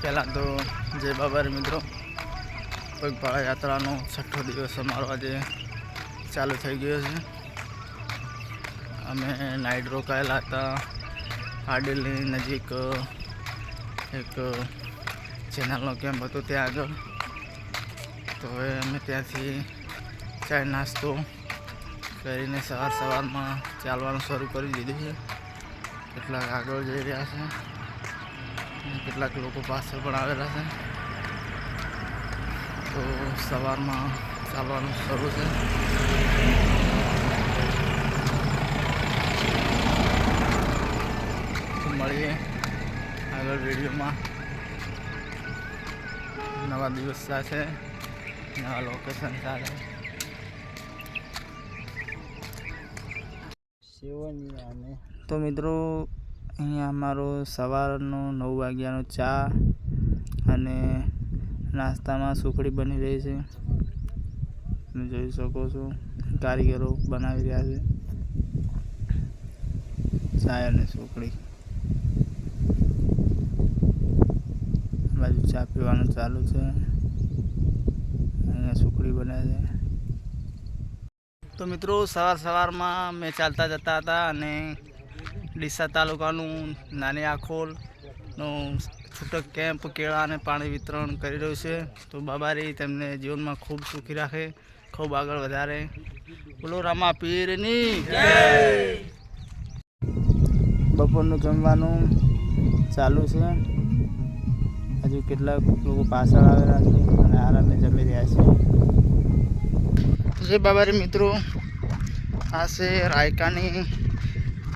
પહેલાં તો જય બાબારે મિત્રો પગપાળા યાત્રાનો છઠ્ઠો દિવસ અમારો આજે ચાલુ થઈ ગયો છે. અમે નાઇટ રોકાયેલા હતા. હાડેલની નજીક, એક ચેનલનો કેમ્પ હતો ત્યાં આગળ. તો હવે અમે ત્યાંથી ચાય નાસ્તો કરીને સવાર સવારમાં ચાલવાનું શરૂ કરી દીધું છે. કેટલાક આગળ જઈ રહ્યા છે. કેટલાક લોકો પાછળ પણ આવેલા છે. તો સવારમાં ચાલવાનું શરૂ છે. મળીએ આગળ વિડીયોમાં. નવા દિવસ સાથે નવા લોકેશન સાથે. તો મિત્રો અહીંયા અમારો સવારનો નવ વાગ્યાનો ચા અને નાસ્તામાં સુખડી બની રહી છે. તમે જોઈ શકો છો, કારીગરો બનાવી રહ્યા છે. ચા અને સુખડી. બાજુ ચા પીવાનું ચાલુ છે. અહીંયા સુખડી બને છે. તો મિત્રો, સવાર સવારમાં મેં ચાલતા જતા હતા અને ડીસા તાલુકાનું નાની આખોલનું છૂટક કેમ્પ કેળા અને પાણી વિતરણ કરી રહ્યું છે. તો બાબારી તેમને જીવનમાં ખૂબ સુખી રાખે, ખૂબ આગળ વધારે. બોલો રામા પીરની બપોરનું જમવાનું ચાલુ છે. હજુ કેટલાક લોકો પાછળ આવેલા છે અને આરામે જમી રહ્યા છે. જે બાબારી મિત્રો, આ છે રાયકાની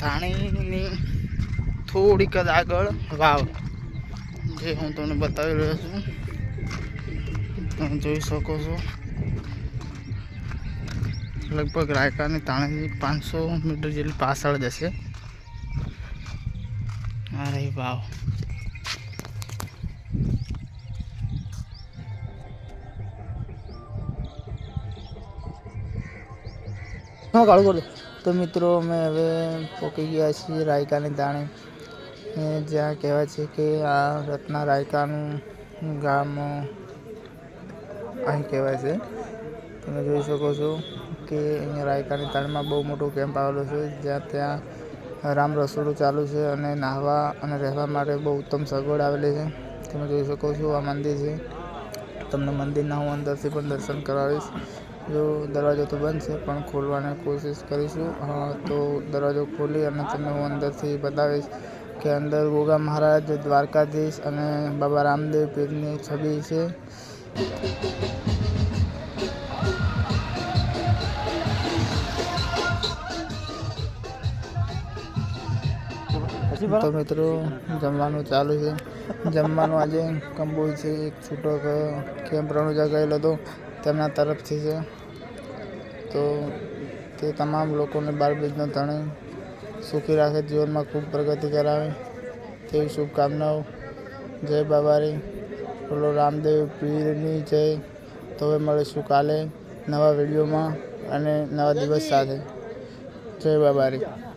ધાણીની થોડીક જ આગળ વાવ. જે હું તમને બતાવી રહ્યો છું. તમે જોઈ શકો છો. લગભગ રાયકાની તાણીની પાંચસો મીટર જેટલી પાછળ જશે. અરે વાવ. હા, કાળું કરી તો મિત્રો અમે હવે પોકી ગયા છીએ રાયકાની દાણે. જ્યાં કહેવાય છે કે આ રત્ના રાયકાનું ગામ, અહીં કહેવાય છે. તમે જોઈ શકો છો કે અહીંયા રાયકાની તાળમાં બહુ મોટો કેમ્પ આવેલો છે, જ્યાં ત્યાં રામ રસોડું ચાલુ છે અને નાહવા અને રહેવા માટે બહુ ઉત્તમ સગવડ આવેલી છે. તમે જોઈ શકો છો આ મંદિર છે. તમને મંદિરના હું અંદરથી પણ દર્શન કરાવીશ. જો દરવાજો તો બંધ છે પણ ખોલવાની કોશિશ કરીશું. હા તો દરવાજો ખોલી અને તમને હું અંદરથી બતાવીશ કે અંદર ગોગા મહારાજ દ્વારકાધીશ અને બાબા રામદેવ પીરની છબી છે. તો મિત્રો જમવાનું ચાલુ છે. જમવાનું આજે કંબોઈ છે એક છૂટો કેમ્પ રણુજા ગયેલો હતો તેમના તરફથી છે. તો તે તમામ લોકોને બાર બીજનો ધણે સુખી રાખે, જીવનમાં ખૂબ પ્રગતિ કરાવે. તેવી શુભકામનાઓ. જય બાબારી. બોલો રામદેવ, પીરની જય. તો હવે મળીશું કાલે નવા વિડીયોમાં અને નવા દિવસ સાથે. જય બાબારી.